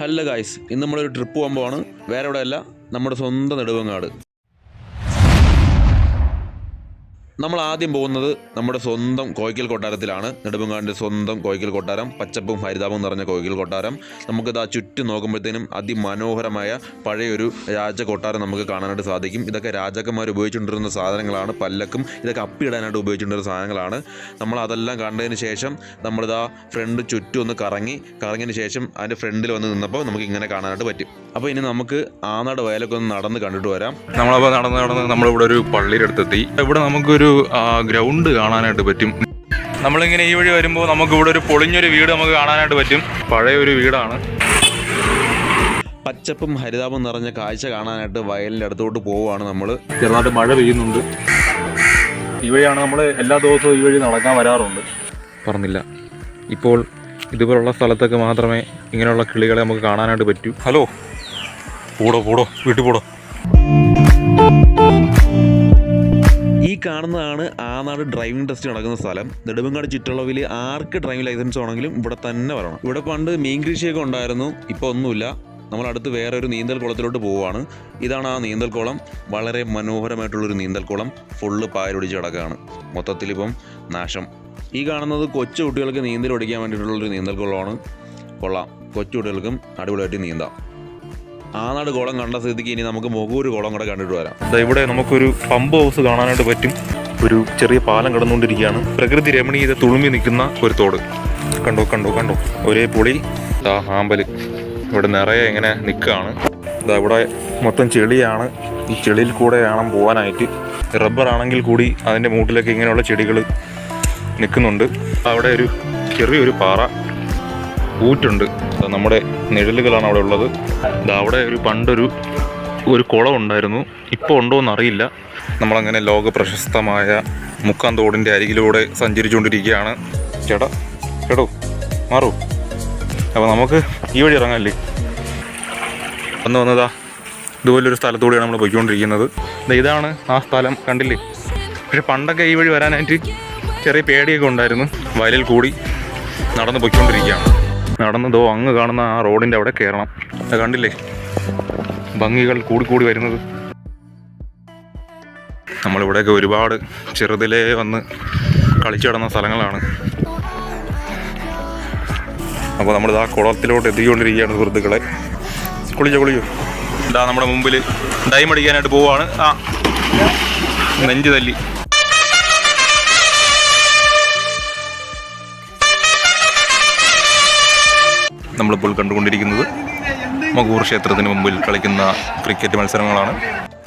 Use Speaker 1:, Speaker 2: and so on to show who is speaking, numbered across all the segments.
Speaker 1: Hello guys ഇന്ന് നമ്മളൊരു trip പോകുമ്പോഴാണ് വേറെ എവിടെയല്ല നമ്മുടെ സ്വന്തം നെടുവങ്ങാട്. നമ്മൾ ആദ്യം പോകുന്നത് നമ്മുടെ സ്വന്തം കോയ്ക്കൽ കൊട്ടാരത്തിലാണ്. നെടുമങ്ങാടിന്റെ സ്വന്തം കോയ്ക്കൽ കൊട്ടാരം പച്ചപ്പും ഹരിതാപവും നിറഞ്ഞ കോയ്ക്കൽ കൊട്ടാരം. നമുക്കിത് ആ ചുറ്റും നോക്കുമ്പോഴത്തേനും അതിമനോഹരമായ പഴയൊരു രാജ കൊട്ടാരം നമുക്ക് കാണാനായിട്ട് സാധിക്കും. ഇതൊക്കെ രാജാക്കന്മാർ ഉപയോഗിച്ചുകൊണ്ടിരുന്ന സാധനങ്ങളാണ്. പല്ലക്കും ഇതൊക്കെ അപ്പിടാനായിട്ട് ഉപയോഗിച്ചുകൊണ്ടിരുന്ന സാധനങ്ങളാണ്. നമ്മൾ അതെല്ലാം കണ്ടതിന് ശേഷം നമ്മളിതാ ഫ്രണ്ട് ചുറ്റും ഒന്ന് കറങ്ങി കറങ്ങിയതിന് ശേഷം അതിന്റെ ഫ്രണ്ടിൽ വന്ന് നിന്നപ്പോൾ നമുക്ക് ഇങ്ങനെ കാണാനായിട്ട് പറ്റും. അപ്പോൾ ഇനി നമുക്ക് ആനാട് വയലൊക്കെ ഒന്ന് നടന്ന് കണ്ടിട്ട് വരാം.
Speaker 2: നമ്മളപ്പോൾ നടന്ന് നടന്ന് നമ്മളിവിടെ ഒരു പള്ളിയുടെ അടുത്തെത്തി. ഇവിടെ നമുക്കൊരു ഗ്രൗണ്ട് കാണാനായിട്ട് പറ്റും. നമ്മളിങ്ങനെ ഈ വഴി വരുമ്പോൾ നമുക്ക് ഇവിടെ ഒരു പൊളിഞ്ഞൊരു വീട് നമുക്ക് കാണാനായിട്ട് പറ്റും. പഴയ ഒരു വീടാണ്.
Speaker 1: പച്ചപ്പും ഹരിതാപം നിറഞ്ഞ കാഴ്ച കാണാനായിട്ട് വയലിന്റെ അടുത്തോട്ട് പോവുകയാണ് നമ്മൾ
Speaker 2: ചെറുതായിട്ട് മഴ പെയ്യുന്നുണ്ട്. ഈ വഴിയാണ് നമ്മൾ എല്ലാ ദിവസവും ഈ വഴി നടക്കാൻ വരാറുണ്ട്. പറഞ്ഞില്ല. ഇപ്പോൾ ഇതുപോലുള്ള സ്ഥലത്തൊക്കെ മാത്രമേ ഇങ്ങനെയുള്ള കിളികളെ നമുക്ക് കാണാനായിട്ട് പറ്റൂ. ഹലോ. പോടോ പോടോ വീട്ടിൽ പോടോ
Speaker 1: കാണുന്നതാണ് ആനാട് ഡ്രൈവിംഗ് ടെസ്റ്റ് നടക്കുന്ന സ്ഥലം. നെടുമങ്ങാട് ചുറ്റളവിൽ ആർക്ക് ഡ്രൈവിംഗ് ലൈസൻസ് ആണെങ്കിലും ഇവിടെ തന്നെ വരണം. ഇവിടെ പണ്ട് മീൻ കൃഷിയൊക്കെ ഉണ്ടായിരുന്നു ഇപ്പോൾ ഒന്നുമില്ല. നമ്മൾ അടുത്ത് വേറെ ഒരു നീന്തൽ കുളത്തിലോട്ട് പോവുകയാണ് ഇതാണ് ആ നീന്തൽ കുളം. വളരെ മനോഹരമായിട്ടുള്ളൊരു നീന്തൽ കുളം. ഫുള്ള് പായലൊടിച്ച് കിടക്കുകയാണ്. മൊത്തത്തിലിപ്പം നാശം. ഈ കാണുന്നത് കൊച്ചു കുട്ടികൾക്ക് നീന്തൽ ഓടിക്കാൻ വേണ്ടിയിട്ടുള്ളൊരു നീന്തൽ കുളമാണ്. കൊള്ളാം. കൊച്ചു കുട്ടികൾക്കും അടിപൊളിയായിട്ട് നീന്താം. ആനാട് കുളം കണ്ട സ്ഥിതിക്ക് ഇനി നമുക്ക് മുഖൂര് കുളം കൂടെ കണ്ടിട്ട് വരാം.
Speaker 2: ഇവിടെ നമുക്കൊരു പമ്പ് ഹൗസ് കാണാനായിട്ട് പറ്റും. ഒരു ചെറിയ പാലം കടന്നുകൊണ്ടിരിക്കുകയാണ്. പ്രകൃതി രമണീയത തുളുമ്പി നിൽക്കുന്ന ഒരു തോട്. കണ്ടോ കണ്ടോ കണ്ടോ? ഒരേ പൊളി. ദാ ആമ്പൽ ഇവിടെ നിറയെ ഇങ്ങനെ നിൽക്കുകയാണ്. ഇതാ ഇവിടെ മൊത്തം ചെളിയാണ്. ഈ ചെളിയിൽ കൂടെ വേണം പോകാനായിട്ട് റബ്ബർ ആണെങ്കിൽ കൂടി അതിന്റെ മൂട്ടിലൊക്കെ ഇങ്ങനെയുള്ള ചെടികൾ നിൽക്കുന്നുണ്ട്. അവിടെ ഒരു ചെറിയൊരു പാറ. ഊറ്റുണ്ട്. നമ്മുടെ നിഴലുകളാണ് അവിടെ ഉള്ളത്. അവിടെ ഒരു പണ്ടൊരു ഒരു കുളം ഉണ്ടായിരുന്നു ഇപ്പോൾ ഉണ്ടോ എന്നറിയില്ല. നമ്മളങ്ങനെ ലോക പ്രശസ്തമായ മുക്കാൻ തോടിന്റെ അരികിലൂടെ സഞ്ചരിച്ചുകൊണ്ടിരിക്കുകയാണ്. ചേട്ടാ ചേട്ടോ മാറൂ. അപ്പോൾ നമുക്ക് ഈ വഴി ഇറങ്ങാമല്ലേ വന്ന് വന്നതാ ഇതുപോലൊരു സ്ഥലത്തൂടെയാണ് നമ്മൾ പോയിക്കൊണ്ടിരിക്കുന്നത്. ഇതാണ് ആ സ്ഥലം കണ്ടില്ലേ? പക്ഷെ പണ്ടൊക്കെ ഈ വഴി വരാനായിട്ട് ചെറിയ പേടിയൊക്കെ ഉണ്ടായിരുന്നു. വയലിൽ കൂടി നടന്ന് പോയിക്കൊണ്ടിരിക്കുകയാണ്. നടന്ന് ദോ അങ്ങ് കാണുന്ന ആ റോഡിന്റെ അവിടെ കയറണം കണ്ടില്ലേ? ഭംഗികൾ കൂടിക്കൂടി വരുന്നത്. നമ്മളിവിടെയൊക്കെ ഒരുപാട് ചെറുതിലേ വന്ന് കളിച്ചു കിടന്ന സ്ഥലങ്ങളാണ്. അപ്പോൾ നമ്മൾ ആ കുളത്തിലോട്ട് എത്തിക്കൊണ്ടിരിക്കുകയാണ് സുഹൃത്തുക്കളെ. കുളിച്ചോ കുളിച്ചോ. ഇതാ നമ്മുടെ മുമ്പിൽ ഡൈമടിക്കാനായിട്ട് അടിക്കാനായിട്ട് പോവാണ്. ആ നെഞ്ച് തല്ലി. നമ്മളിപ്പോൾ കണ്ടുകൊണ്ടിരിക്കുന്നത് മകൂർ ക്ഷേത്രത്തിന് മുമ്പിൽ കളിക്കുന്ന ക്രിക്കറ്റ് മത്സരങ്ങളാണ്.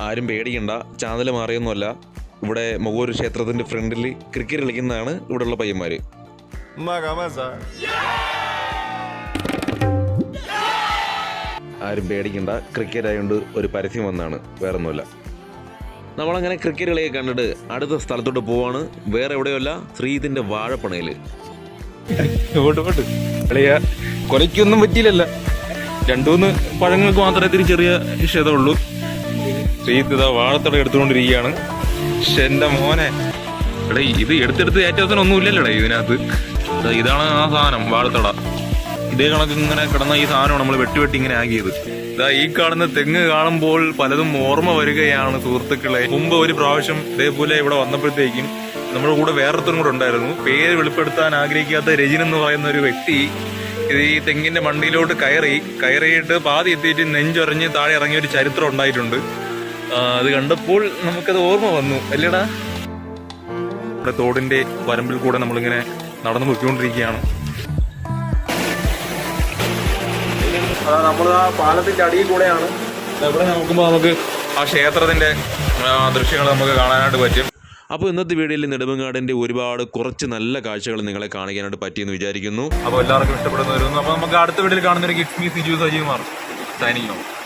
Speaker 1: ആരും പേടിക്കണ്ട. ചാനൽ മാറിയൊന്നുമല്ല. ഇവിടെ മകൂർ ക്ഷേത്രത്തിന്റെ ഫ്രണ്ടിൽ ക്രിക്കറ്റ് കളിക്കുന്നതാണ് ഇവിടെയുള്ള പയ്യന്മാര്. ആരും പേടിക്കണ്ട. ക്രിക്കറ്റ് ആയതുകൊണ്ട് ഒരു പരസ്യം വന്നാണ്. വേറെ ഒന്നുമല്ല നമ്മളങ്ങനെ ക്രിക്കറ്റ് കളിയൊക്കെ കണ്ടിട്ട് അടുത്ത സ്ഥലത്തോട്ട് പോവാണ്. വേറെ എവിടെയല്ല ശ്രീതിന്റെ വാഴപ്പണയിൽ
Speaker 2: കൊലയ്ക്കൊന്നും പറ്റിയില്ലല്ല. രണ്ടുമൂന്ന് പഴങ്ങൾക്ക് മാത്രമേ ഇത്തിരി ചെറിയ ക്ഷതമുള്ളൂ ശ്രീത്ത് വാഴത്തട എടുത്തുകൊണ്ടിരിക്കുകയാണ്. പക്ഷെ എന്റെ മോനെ. എടേ ഇത് എടുത്തെടുത്ത് ഏറ്റവും ഒന്നും ഇല്ലല്ലോടാ ഇതിനകത്ത്. ഇതാണ് ആ സാധനം വാഴത്തട ഇതേ കണക്ക് ഇങ്ങനെ കിടന്ന ഈ സാധനമാണ് നമ്മൾ വെട്ടി വെട്ടി ഇങ്ങനെ ആക്കിയത്. ഇതാ ഈ കാണുന്ന തെങ്ങ് കാണുമ്പോൾ പലതും ഓർമ്മ വരികയാണ് സുഹൃത്തുക്കളെ. മുമ്പ് ഒരു പ്രാവശ്യം ഇതേപോലെ ഇവിടെ വന്നപ്പോഴത്തേക്കും നമ്മുടെ കൂടെ വേറൊരുത്തരും കൂടെ ഉണ്ടായിരുന്നു. പേര് വെളിപ്പെടുത്താൻ ആഗ്രഹിക്കാത്ത രജിൻ എന്ന് പറയുന്ന ഒരു വ്യക്തി ഇത് ഈ തെങ്ങിന്റെ മണ്ടിയിലോട്ട് കയറി കയറിയിട്ട് പാതി എത്തിയിട്ട് നെഞ്ചൊരഞ്ഞ് താഴെ ഇറങ്ങിയ ഒരു ചരിത്രം ഉണ്ടായിട്ടുണ്ട്. അത് കണ്ടപ്പോൾ നമുക്കത് ഓർമ്മ വന്നു. അല്ലേടാ? നമ്മുടെ തോടിന്റെ വരമ്പിൽ കൂടെ നമ്മളിങ്ങനെ നടന്നു പോയിക്കൊണ്ടിരിക്കുകയാണ്. നമ്മൾ ആ പാലത്തിന്റെ അടിയിൽ കൂടെയാണ്. എവിടെ നോക്കുമ്പോൾ നമുക്ക് ആ ക്ഷേത്രത്തിന്റെ ദൃശ്യങ്ങൾ നമുക്ക് കാണാനായിട്ട് പറ്റും.
Speaker 1: അപ്പോൾ ഇന്നത്തെ വീഡിയോയിൽ നെടുമങ്ങാടിന്റെ ഒരുപാട് കുറച്ച് നല്ല കാഴ്ചകൾ നിങ്ങളെ കാണിക്കാനായിട്ട് പറ്റിയെന്ന് വിചാരിക്കുന്നു.
Speaker 2: അപ്പോൾ എല്ലാവർക്കും ഇഷ്ടപ്പെടുന്നവരുന്നു അപ്പോൾ നമുക്ക് അടുത്ത വീഡിയോയിൽ കാണുന്നൊരു കിഡ്സ് മീ സിജു സജീവ്മാർ സൈനിങ് ഓഫ്